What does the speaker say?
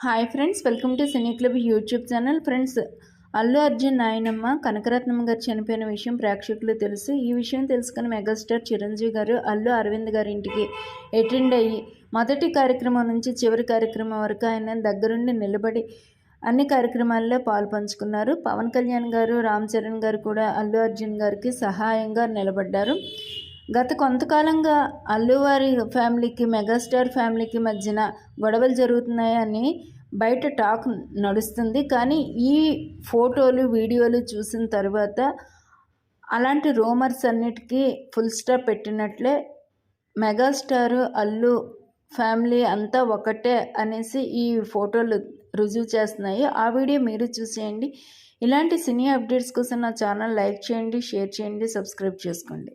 Hi friends welcome to cine club YouTube channel. Friends Allu Arjun నాయనమ్మ కనకరత్నం గారు చనిపోయిన విషయం ప్రేక్షకులు తెలుసు. ఈ విషయం తెలుసుకుని మెగాస్టార్ చిరంజీవి గారు అల్లు అరవింద్ గారి ఇంటికి అటెండ్ అయ్యి మొదటి కార్యక్రమం నుంచి చివరి కార్యక్రమం వరకు ఆయన దగ్గరుండి నిలబడి అన్ని కార్యక్రమాల్లో పాలు పంచుకున్నారు పవన్ కళ్యాణ్ గారు రామ్ చరణ్ గారు కూడా అల్లు అర్జున్ గారికి సహాయంగా నిలబడ్డారు. గత కొంతకాలంగా అల్లువారి ఫ్యామిలీకి మెగాస్టార్ ఫ్యామిలీకి మధ్యన గొడవలు జరుగుతున్నాయని బయట టాక్ నడుస్తుంది. కానీ ఈ ఫోటోలు వీడియోలు చూసిన తర్వాత అలాంటి రూమర్స్ అన్నిటికీ ఫుల్ స్టాప్ పెట్టినట్లే మెగాస్టార్ అల్లు ఫ్యామిలీ అంతా ఒకటే అనేసి ఈ ఫోటోలు రుజువు చేస్తున్నాయి. ఆ వీడియో మీరు చూసేయండి. ఇలాంటి సినీ అప్డేట్స్ కోసం నా ఛానల్ లైక్ చేయండి షేర్ చేయండి సబ్స్క్రైబ్ చేసుకోండి.